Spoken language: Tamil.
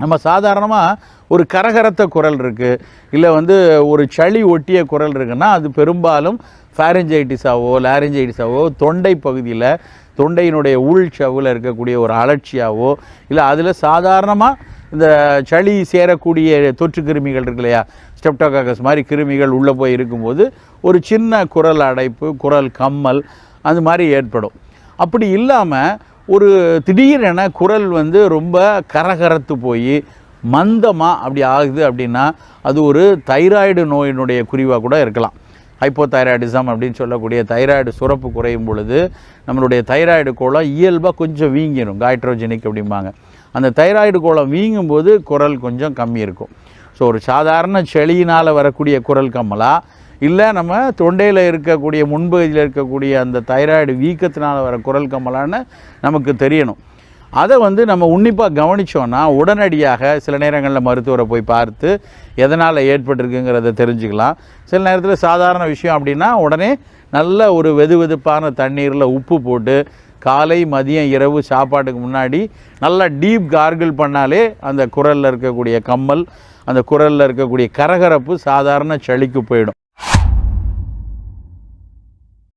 நம்ம சாதாரணமாக ஒரு கரகரத்த குரல் இருக்குது இல்லை வந்து ஒரு சளி ஒட்டிய குரல் இருக்குன்னா அது பெரும்பாலும் ஃபேரஞ்சைட்டிஸாவோ லாரஞ்சைட்டிஸாவோ தொண்டை பகுதியில் தொண்டையினுடைய உள் சவில் இருக்கக்கூடிய ஒரு அலட்சியாவோ இல்லை அதில் சாதாரணமாக இந்த சளி சேரக்கூடிய தொற்று கிருமிகள் இருக்கு இல்லையா? ஸ்டெப்டோகாக்கஸ் மாதிரி கிருமிகள் உள்ளே போய் இருக்கும்போது ஒரு சின்ன குரல் அடைப்பு குரல் கம்மல் அந்த மாதிரி ஏற்படும். அப்படி இல்லாமல் ஒரு திடீரென குரல் வந்து ரொம்ப கரகரத்து போய் மந்தமாக அப்படி ஆகுது அப்படின்னா அது ஒரு தைராய்டு நோயினுடைய குறிவாக கூட இருக்கலாம். ஹைப்போதைராய்டிசம் அப்படின்னு சொல்லக்கூடிய தைராய்டு சுரப்பு குறையும் பொழுது நம்மளுடைய தைராய்டு கோலம் இயல்பாக கொஞ்சம் வீங்கிடும் காய்ட்ரோஜெனிக் அப்படிம்பாங்க. அந்த தைராய்டு கோலம் வீங்கும் போது குரல் கொஞ்சம் கம்மி இருக்கும். ஸோ ஒரு சாதாரண செளியினால் வரக்கூடிய குரல் கம்மலாக இல்லை நம்ம தொண்டையில் இருக்கக்கூடிய முன்பகுதியில் இருக்கக்கூடிய அந்த தைராய்டு வீக்கத்தினால் வர குரல் கம்மலான்னு நமக்கு தெரியணும். அதை வந்து நம்ம உன்னிப்பாக கவனித்தோன்னா உடனடியாக சில நேரங்களில் மருத்துவரை போய் பார்த்து எதனால் ஏற்பட்டிருக்குங்கிறத தெரிஞ்சுக்கலாம். சில நேரத்தில் சாதாரண விஷயம் அப்படின்னா உடனே நல்ல ஒரு வெது வெதுப்பான தண்ணீரில் உப்பு போட்டு காலை மதியம் இரவு சாப்பாட்டுக்கு முன்னாடி நல்லா டீப் கார்கிள் பண்ணாலே அந்த குரலில் இருக்கக்கூடிய கம்மல் அந்த குரலில் இருக்கக்கூடிய கரகரப்பு சாதாரண சளிக்கு போயிடும்.